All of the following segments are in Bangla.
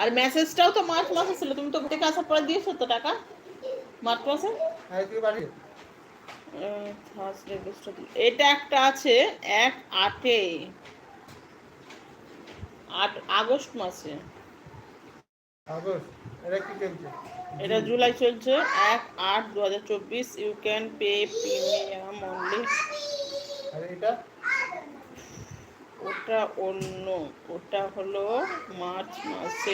আর মেসেজটাও তো মার্চ মাসে ছিল। তুমি তো থেকে আসার পরে দিয়েছ তো টাকা? মার্চ মাসে বাড়ি। থার্সডে এটা একটা আছে এক আটে। আট আগস্ট মাসে। আগস্ট? এটা কি চলছে? এটা জুলাই চলছে। এক আট দু হাজার চব্বিশ you can pay premium only আর এটা? ওটা অন্য। ওটা হলো মার্চ মাসে।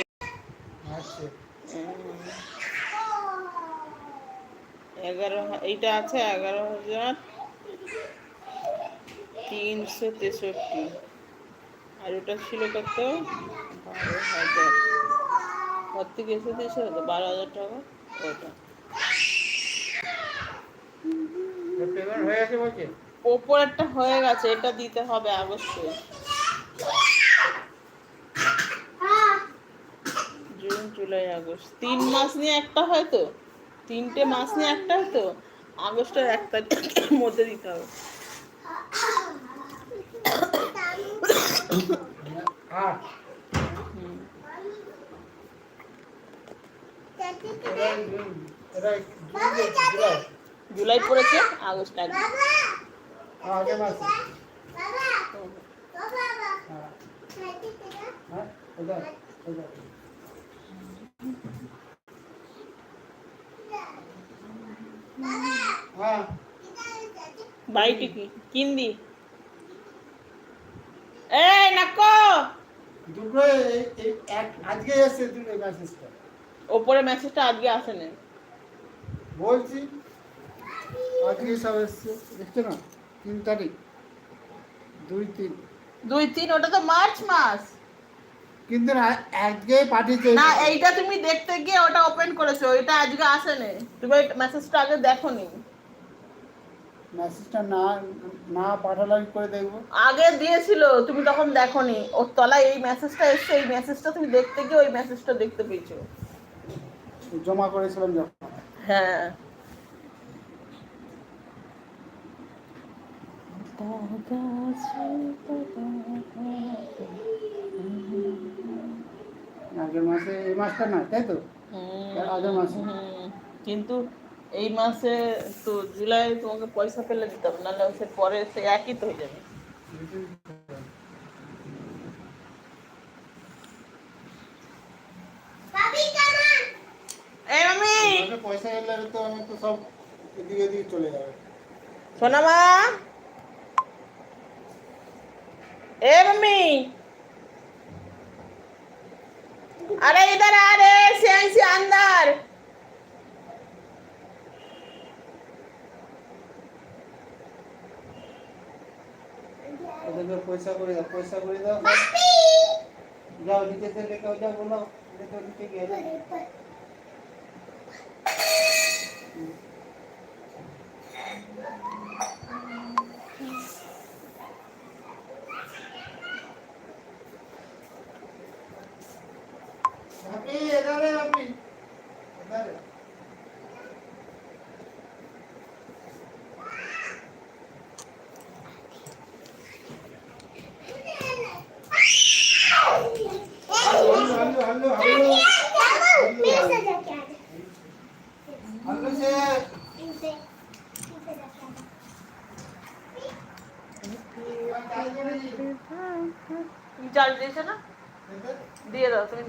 এগারো এইটা আছে এগারো হাজার তিনশো তেষট্টি। আর ওটা ছিল কত? বারো হাজার। ওর থেকে এসে দিয়েছে কত বারো হাজার টাকা। ওটা। হয়ে ওপরেরটা হয়ে গেছে এটা দিতে হবে অবশ্যই জুন জুলাই আগস্ট। তিন মাস নিয়ে একটা হয় তো? তিনটে মাস নিয়ে একটা হয় তো? আগস্টের এক তারিখের মধ্যে দিতে হবে। জুলাই পড়েছে আগস্ট আগে মাসে হ্যাঁ হ্যাঁ ওটা ওটা। দুটো এই- এই এক আজকে এসছে দুটো মেসেজটা ওপরে মেসেজটা আজকে আসেনি। বলছি আজকে সব এসছে। দেখছ না? তিন তারিখ। দুই তিন। দুই তিন ওটা তো মার্চ মাস। কিন্তু না আজকে পাঠিয়েছে না এইটা তুমি দেখতে গিয়ে ওটা ওপেন করেছ এটা আজকে আসেনি। তুমি মেসেজটা আগে দেখোনি। মেসেজটা না না পাঠালে আমি করে দেখব। আগে দিয়েছিল তুমি তখন দেখোনি। ওর তলায় এই মেসেজটা এসছে এই মেসেজটা তুমি দেখতে গিয়ে ওই মেসেজটা দেখতে পেয়েছ। জমা করেছিলাম যখন। হ্যাঁ। আগের মাসে এই মাসটা না তাই তো? আগের মাসে। কিন্তু এই মাসে তো জুলাই তোমাকে পয়সা ফেলে দিতে হবে নাহলে সে পরে সে একই তো হয়ে যাবে। পয়সা এলে তো আমি তো সব এদিকে এদিকে চলে যাবে। সোনামা এ mummy अरे इधर आ रे सियान से अंदर ওদেরকে পয়সা করে দাও পয়সা করে দাও যাও নিচে থেকে লেখা যাও বলো দেখো নিচে গিয়ে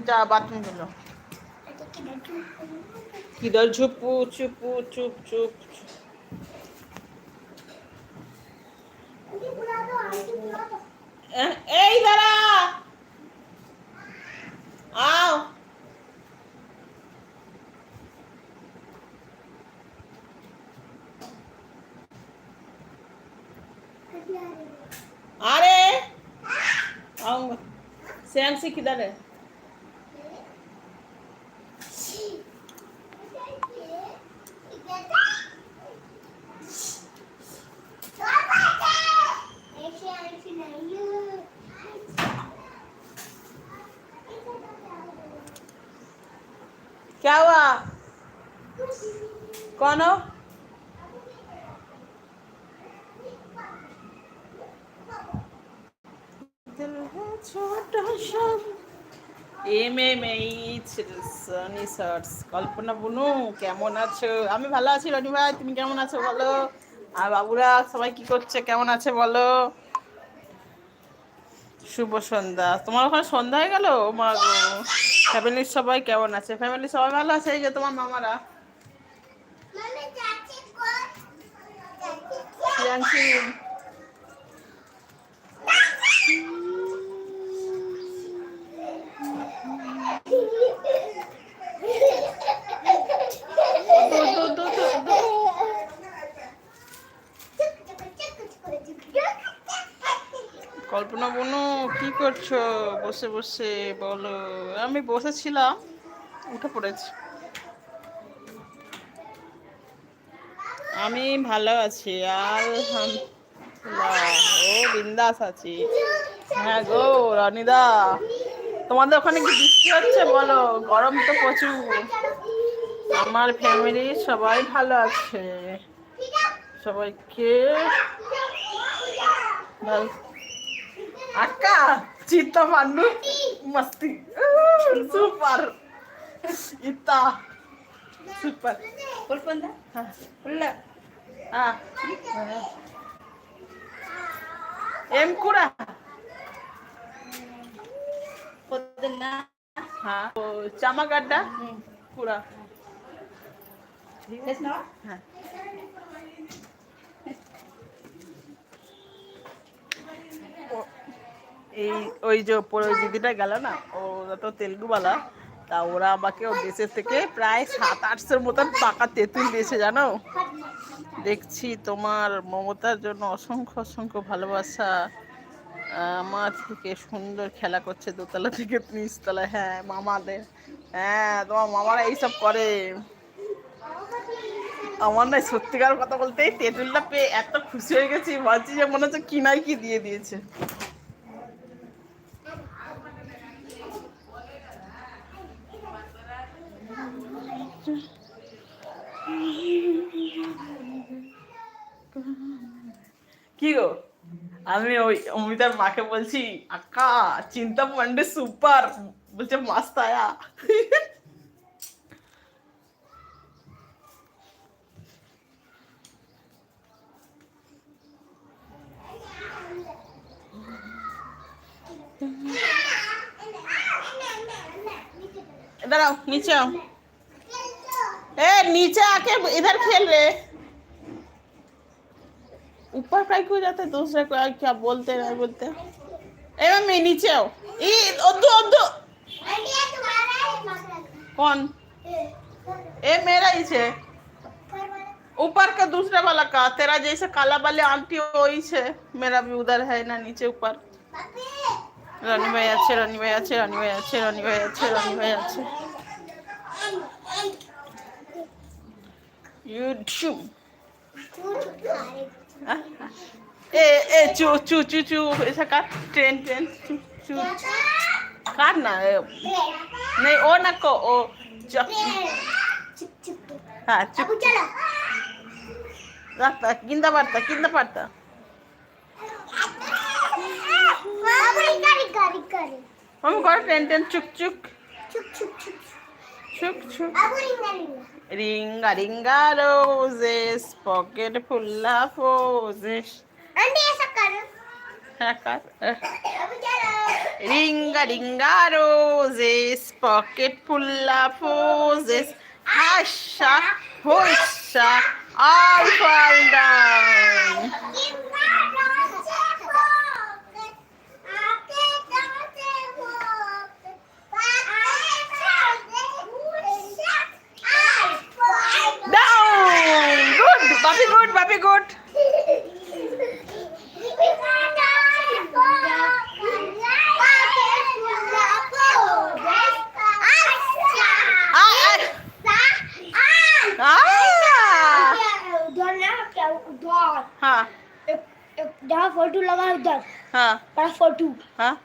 जा बाथरूम चलो किधर छुप छुप चुप चुप ए इधर आओ अरे आऊँगा सैम से किधर है क्या हुआ कौन हो दिल है छोटा शब्द M M H Sunny Kalpana বুনু কেমন আছো? আমি ভালো আছি রনি ভাই তুমি কেমন আছো বলো? আর বাবুরা সবাই কি করছে? কেমন আছে বলো? শুভ সন্ধ্যা। তোমার ওখানে সন্ধ্যা হয়ে গেল? মা ফ্যামিলির সবাই কেমন আছে? ফ্যামিলির সবাই ভালো আছে? এই যে তোমার মামারা। প্রিয়াংশী দো, দো, দো, দো, দো। কল্পনা বনু কি করছ বসে বসে বলো। আমি বসেছিলাম, উঠে পড়েছি। আমি ভালো আছি, আলহামদুলিল্লাহ। ও বিন্দাস আছি। হ্যাঁ গো, রনিদা। তোমাদের ওখানে কি বৃষ্টি হচ্ছে বলো? গরম তো প্রচুর। আমার ফ্যামিলি সবাই ভালো আছে। সবাইকে ভালো అక్క చిత్త పండు మస్తి సూపర్ ఇత్త సూపర్ కొడుకుందా ఉల్ల ఏం కూర పొద్దున్న చామగడ్డ కూర এই ওই যে ওপরে ওই দিদিটা গেল না ওরা তো তেলুগুওয়ালা। তা ওরা আমাকে ও দেশের থেকে প্রায় সাত, আটশোর মতন পাকা তেঁতুল দিয়েছে, জানো? দেখছি তোমার মমতার জন্য অসংখ্য অসংখ্য ভালোবাসা। আমার থেকে সুন্দর খেলা করছে দোতলা থেকে নিচতলা হ্যাঁ মামাদের। হ্যাঁ তোমার মামারা এইসব করে। আমার না সত্যিকার কথা বলতে তেঁতুলটা পেয়ে এত খুশি হয়ে গেছি, ভাবছি যে মনে হচ্ছে কিনাই কি দিয়ে দিয়েছে। কি গো আমি ওই অমিতার মাকে বলছি আক্কা চিন্তা পান্ডে সুপার বলছে মাস্ত আয়া इधर आओ नीचे आओ ए नीचे आके इधर खेल रहे ऊपर काय क्यों जाते दूसरे को आ- क्या बोलते नहीं बोलते ए मम्मी नीचे आओ ई उद्दू उद्दू कौन ए मेरा ही छे ऊपर का दूसरे वाला का तेरा जैसे काला वाले आंटी वही छे मेरा भी उधर है ना नीचे ऊपर রানী ভাই আছে রানী ভাই আছে রানী ভাই আছে রানী ভাই আছে রানী ভাই আছে ইউটিউব এ এ চু চু চু চু এসা কাট ট্রেন ট্রেন চু চু। কাট না নেই ও না কো ও হ্যাঁ চুপ রাস্তা কিনতে পারতা কিনতে পারতা আমি করো ট্রেন ট্রেন চুক চুক। চুক চুক চুক চুক। চুক Ringa, ringa roses, pocket full of roses. Andi essa cara. ringa, ringa roses, pocket full of roses. Hasha, pusha, all fall. Good ah ah ah हाँ जहाँ फ़ोटो लगा उधर। हाँ। बड़ा फ़ोटो। हाँ।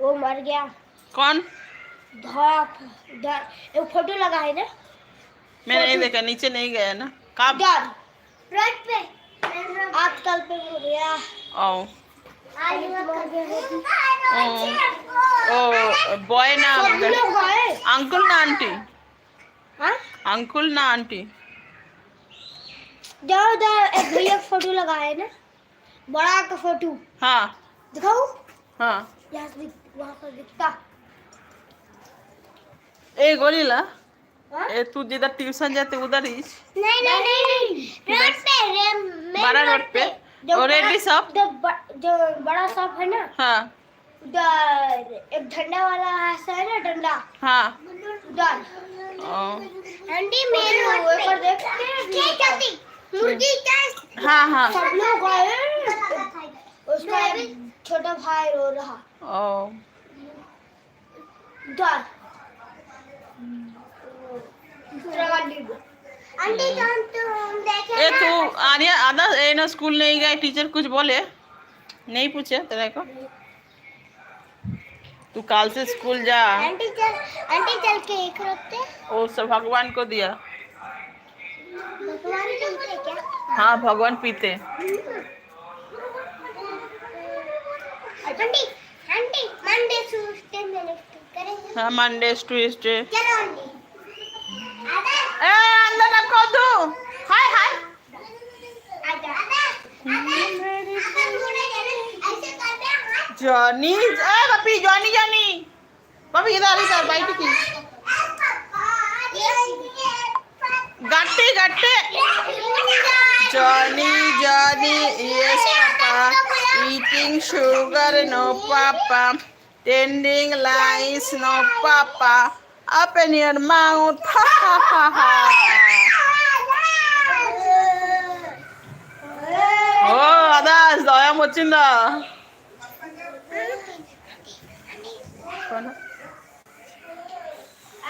वो मर गया। कौन? धप उधर। एक फ़ोटो लगा है ना? मैंने नहीं देखा नीचे नहीं गया ना। कब राइट पे। आज कल पे हो गया। ओ आज मर गए ओ बॉय ना अंकुल। ना आंटी। हाँ? अंकुल ना आंटी। जाओ उधर एक भैया फ़ोटो लगाए ना। बड़ा का फ़ोटो। हाँ। दिखाओ। हाँ। यहाँ से वहाँ पर दिखता। ए गोरिल्ला हाँ? ए तू जिधर ट्यूशन जाते उधर ही नहीं नहीं नहीं नहीं. रोड पे बड़ा रोड पे. और बड़ा- रेड्डी शॉप जो जो बड़ा शॉप है ना? हाँ. उधर एक झंडा वाला ऐसा है ना डंडा? हाँ. उधर. आंटी मेरे ऊपर देखते हैं मुर्गी हाँ? हाँ सब लोग आए उसका छोटा भाई रो रहा। ओ. उधर दूसरा गाड़ी आंटी जान तुम देखे ए तू आर्या आधा ए ना स्कूल नहीं गए टीचर कुछ बोले? नहीं पूछे तेरे को? तू काल से स्कूल जा। आंटी चल आंटी चल के एक रखते वो सब भगवान को दिया। भगवान पीते क्या? हाँ भगवान पीते। आंटी आंटी मंडे ट्यूसडे हाँ मंडे ट्यूसडे चलो आंटी। জনি, এ, বাপি, জনি জনি। বাপি এটা আরে তার বাইটিকি গাটে গাটে Johnny Johnny, yes, papa. Eating sugar, no papa. Trending lies, no papa. up in your mouth. oh, that's the I am watching the.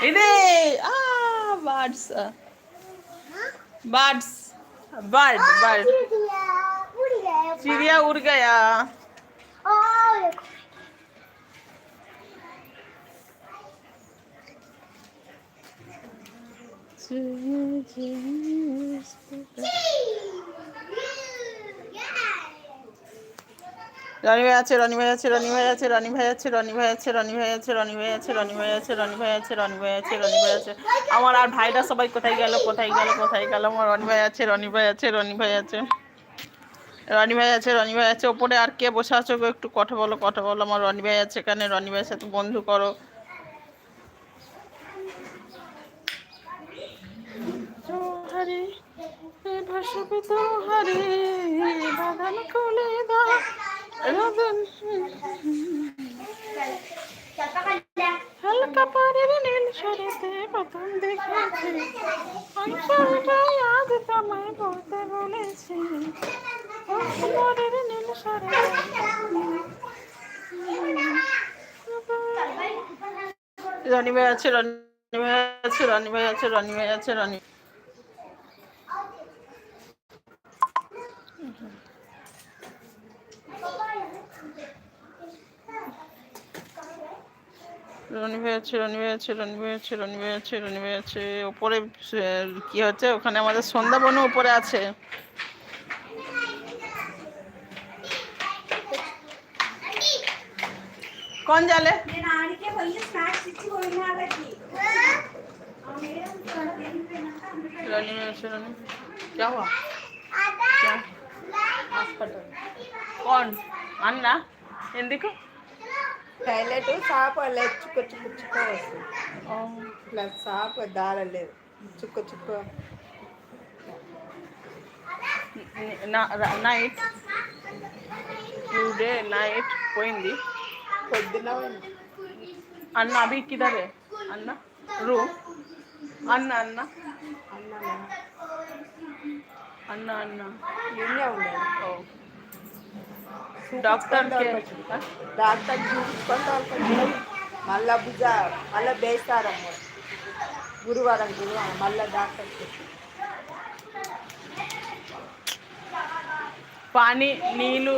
Ide, ah, birds, birds, bird, bird. चिड़िया उड़ गया। और রনি ভাই আছে রনি ভাই আছে রনি ভাই আছে রনি ভাই আছে রনি ভাই আছে রনি ভাই আছে রনি ভাই আছে রনি ভাই আছে রনি ভাই আছে রনি ভাই আছে রনি ভাই আছে আমার আর ভাইরা সবাই কোথায় গেল কোথায় গেল কোথায় গেল আমার রনি ভাই আছে রনি ভাই আছে রনি ভাই আছে রনি ভাই আছে রনি ভাই আছে ওপরে আর কে বসে আছো গো? একটু কথা বলো কথা বলো আমার রনি ভাই আছে এখানে রনি ভাইয়ের সাথে বন্ধু করো হরে ভাষবে তো হরে খুলে দাও। রতন হালকা পারের নীল সরেতে প্রথম দেখেছি। শাড়িটাই আজ তোমায় বলতে বলেছি। নীল সরে রনি ভাই আছে, রনি ভাই আছে, রনি ভাই আছে, রনি ভাই আছে, রনি রনি ভাই আছে রনি ভাই আছে রনি ভাই আছে রনি ভাই আছে রনি ভাই আছে ওপরে কি হচ্ছে? ওখানে আমাদের সন্ধ্যাবনও উপরে আছে। কোন জালে? रनी में से रनी क्या हुआ क्या టైలెట్ సాప్ అలా చుక్క చుక్క చుక్క వస్తుంది ఇట్లా సాప్ దారలేదు చుక్క చుక్క నైట్ టుడే నైట్ పోయింది పొద్దున అన్న అభి కిదరే అన్న రూమ్ అన్న అన్న అన్నాను అన్న అన్న నిన్నే ఉండేది ఓ డాక్టర్ డాక్టర్ చూపించుకొని మళ్ళా భుజ మళ్ళీ బేస్తారమ్మ గురువారం గురువారం మళ్ళీ డాక్టర్కి. పానీ నీళ్ళు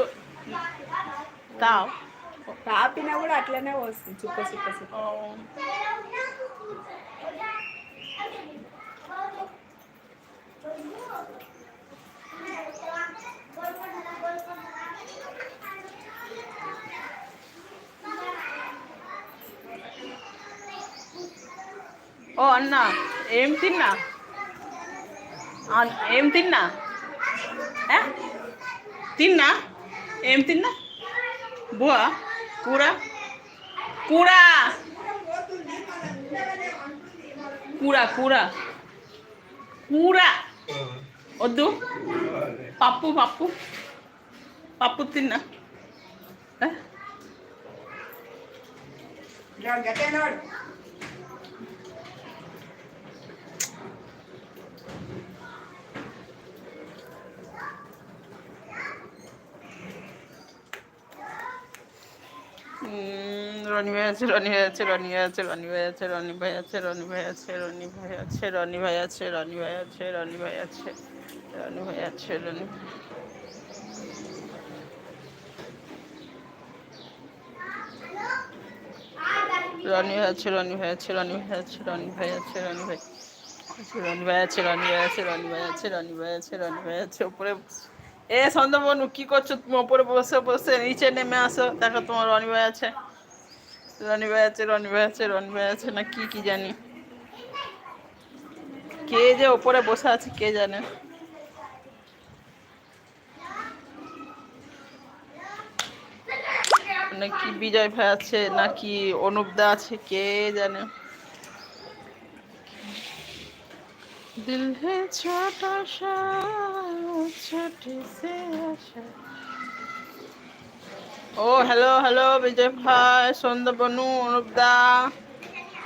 తావ్. తాపినా కూడా అట్లనే వస్తుంది. చుక్క చుక్క చుక్క. ఓ అన్న ఏం తిన్నా అన్- ఏం తిన్నా ఏ? తిన్నా ఏం తిన్నా బువ కూర కూర కూర కూర కూర వద్దు పప్పు పప్పు పప్పు తిన్నా ఏ? রনি ভাই আছে রনি ভাই আছে রনি ভাই আছে রনি ভাই আছে রনি ভাই আছে রনি ভাই আছে রনি ভাই আছে রনি ভাই আছে রনি ভাই আছে রনি ভাই আছে রনি ভাই আছে রনি রনি ভাই আছে রনি ভাই আছে রনি ভাই আছে রনি ভাই আছে রনি ভাই রনি ভাই আছে রনি ভাই আছে রনি ভাই আছে রনি ভাই আছে রনি ভাই আছে উপরে এ সন্ধ্যবনু কি করছ তুমি? ওপরে বসে বসে নিচে নেমে আসো। দেখো তোমার রনি ভাই আছে। রনি ভাই আছে, রনি ভাই আছে, রনি ভাই আছে না কি কি জানি। কে যে ওপরে বসে আছে, কে জানে। নাকি বিজয় ভাই আছে নাকি অনুপদা আছে, কে জানে। दिल है छोटा सा छोटी से आशा ও হ্যালো হ্যালো বিজয় ভাই সন্ধ্যা বনু অনুপদা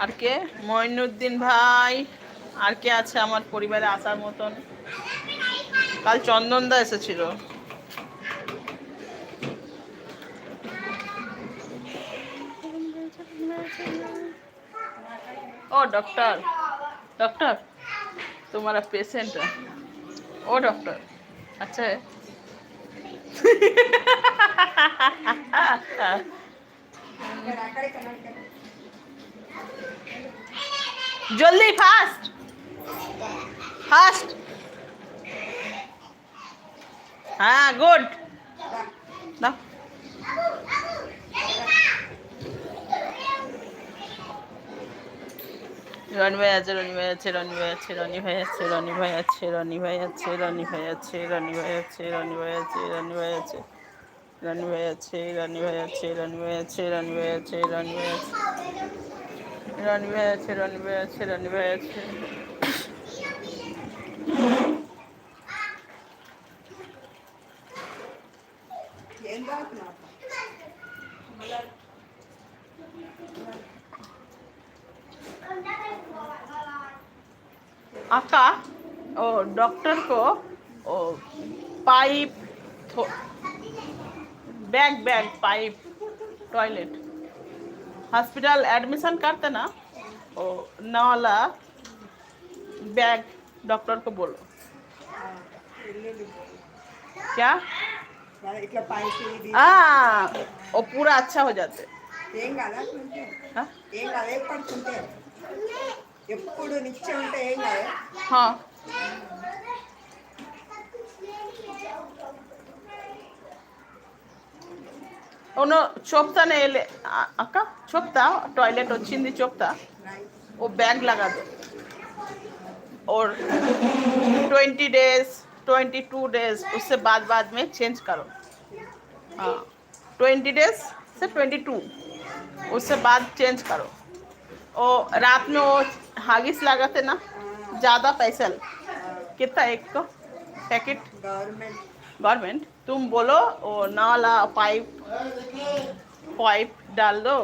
আর কে মঈনুদ্দিন ভাই আর কে আছে আমার পরিবারে আসার মতন কাল চন্দনদা এসেছিল ओ डॉक्टर डॉक्टर तुम्हारा पेशेंट है। ओ डॉक्टर अच्छा है। जल्दी फास्ट फास्ट हाँ गुड ना রনি ভাই আছে রনি ভাই আছে রনি ভাই আছে রনি ভাই আছে রনি ভাই আছে রনি ভাই আছে রনি ভাই আছে রনি ভাই আছে রনি ভাই আছে রনি ভাই আছে রনি ভাই আছে রনি ভাই আছে রনি ভাই আছে রনি ভাই আছে রনি ভাই আছে রনি ভাই আছে রনি ভাই আছে রনি ভাই আছে pipe bag bag pipe toilet hospital admission करते ना वो नाला बैग डॉक्टर को बोलो क्या हाँ वो पूरा अच्छा हो जाते हाँ అవును చూపుతానే వెళ్ళే- ఆ- అక్క చూపుతా टॉयलेट వచ్చింది చూపుతా वो बैग लगा दो और twenty days twenty two days उससे बाद बाद में चेंज करो हाँ ट्वेंटी डेज से ट्वेंटी टू उससे बाद चेंज करो और रात में वो हागिस लगाते ना ज़्यादा पैसा कितना एक को पैकेट గవర్నమెంట్ गवर्नमेंट तुम बोलो ओ नाला पाइप पाइप डाल दो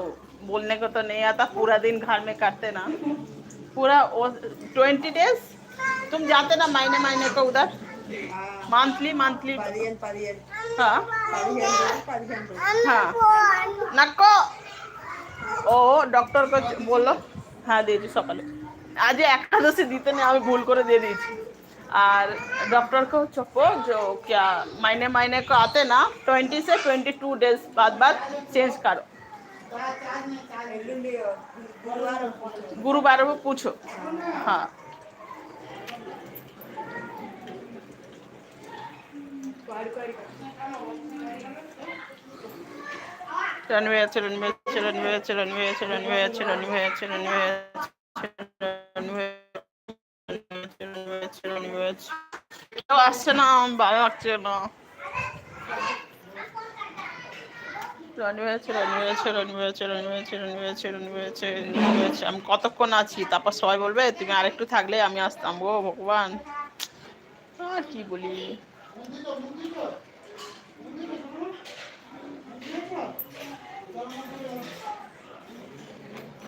बोलने को तो नहीं आता पूरा दिन घर में करते ना पूरा ट्वेंटी डेज तुम जाते ना महीने महीने को उधर मंथली मंथली हाँ हाँ नको ও ডক্টর কে বলল হ্যাঁ দিয়েছি সকালে আজ একাদশী দিতে না আমি ভুল করে দিয়ে দিয়েছি और डॉक्टर को चप्पो जो क्या महीने महीने को आते ना ट्वेंटी से ट्वेंटी टू डेज बाद बाद चेंज करो गुरुवार को पूछो हाँ runway runway runway runway runway runway runway runway runway কেউ আসছে না ভালো লাগছে না। আমি কতক্ষণ আছি? তারপর সবাই বলবে, তুমি আর একটু থাকলে আমি আসতাম গো, ভগবান। আর কি বলি?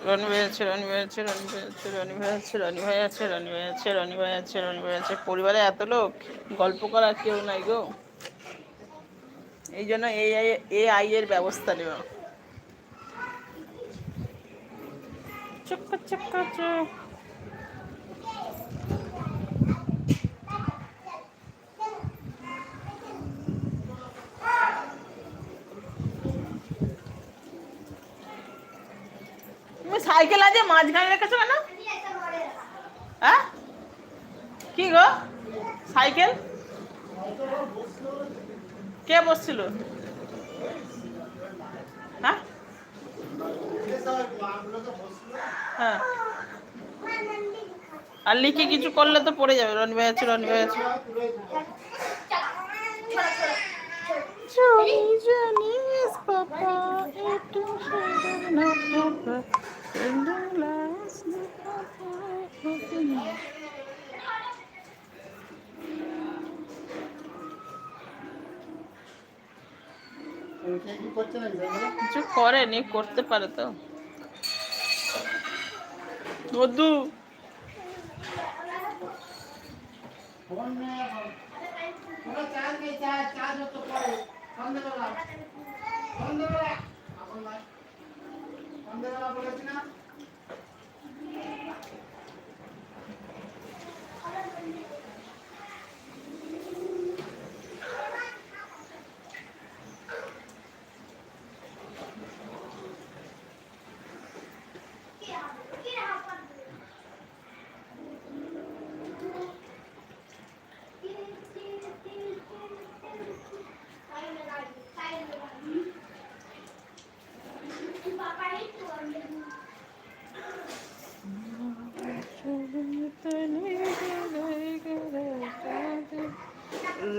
রনি ভাই আছে, রনি ভাই আছে, রনি ভাই আছে, রনি ভাই আছে, রনি ভাই আছে, রনি ভাই আছে, রনি ভাই আছে, রনি ভাই আছে। পরিবারে এত লোক, গল্প করার কেউ নাই গো। এই জন্য এই এ আই এর ব্যবস্থা নেওয়া। চক্কা চক্কা চক তুমি সাইকেল আছে, মাঝখানে রেখেছো কেন? হ্যাঁ? কি গো? সাইকেল? কে বসছিল? হ্যাঁ? হ্যাঁ। আর লিখে কিছু করলে তো পড়ে যাবে, রনি ভাই আছে, রনি ভাই আছে। জানো কিছু করেনি করতে পারে তো। নেই চার্জ চার্জ হতে পারে সন্ধ্যেবেলা সন্ধ্যেবেলা এখন ¿Dónde va la policía?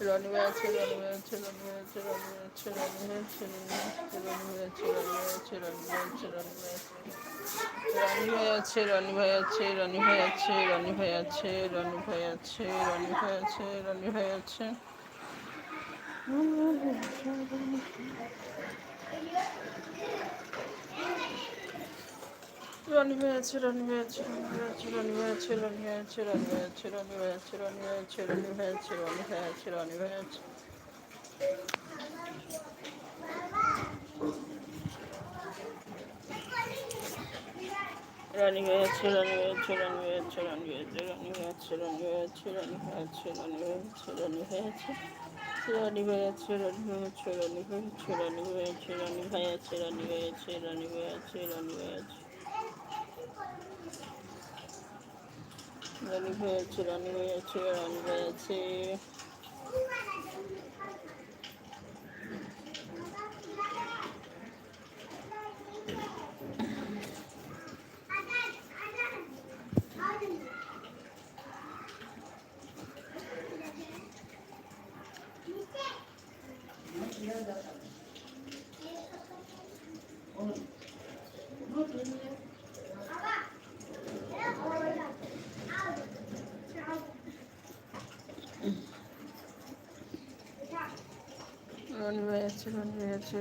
Roni আছে রনি আছে রনি আছে রনি আছে রনি আছে রনি আছে রনি আছে রনি আছে রনি আছে রনি আছে রনি আছে রনি আছে রনি আছে রনি ভাই আছে ভাই আছে ভাই আছে ভাই আছে ভাই আছে ভাই আছে ভাই আছে ভাই আছে ভাই আছে ভাই আছে ভাই আছে ভাই আছে ভাই আছে ভাই আছে ভাই আছে ভাই আছে ভাই আছে ভাই আছে ভাই আছে রনি ভাই আছে রনি ভাই আছে রনি ভাই আছে রনি ভাই আছে রনি ভাই আছে রনি ভাই আছে রনি ভাই আছে রনি ভাই আছে রানি ভাই আছে রানি ভাই আছে রানি ভাই আছে রানী ভাই আছে রানী ভাই আছে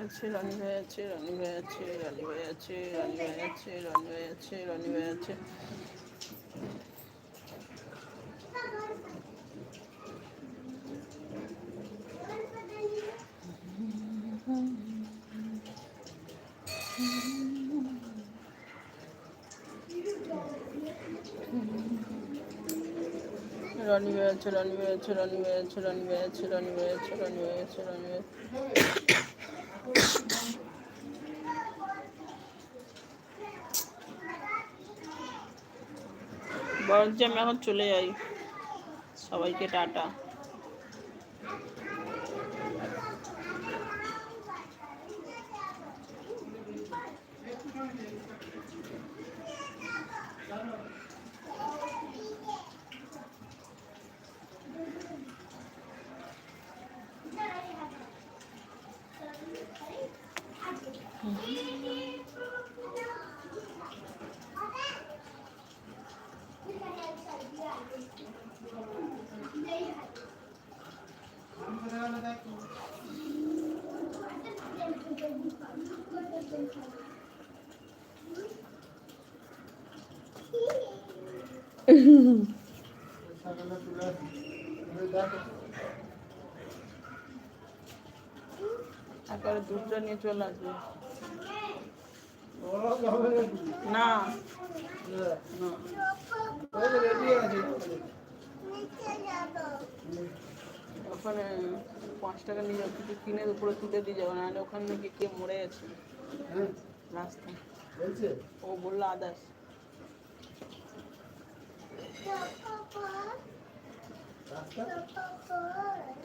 আছে রনি ভাই আছে রনি ভাই আছে রনি ভাই আছে রনি ভাই আছে রনি ভাই আছে রনি ভাই আছে রনি ভাই আছে রনি ভাই running away, to running away, to running away, to running away, to running away, to running away, to running away. বরঞ্চ আমি এখন চলে যাই সবাইকে টাটা আকারে দুটো নিয়ে চলে আসবে। না। না। ওখানে পাঁচ টাকা নিয়ে যাও কিছু কিনে উপরে তুলে দিয়ে যাব নাহলে ওখানে নাকি কে মরে গেছে। রাস্তা। রাস্তায় ও বলল আদার্স। রাস্তা?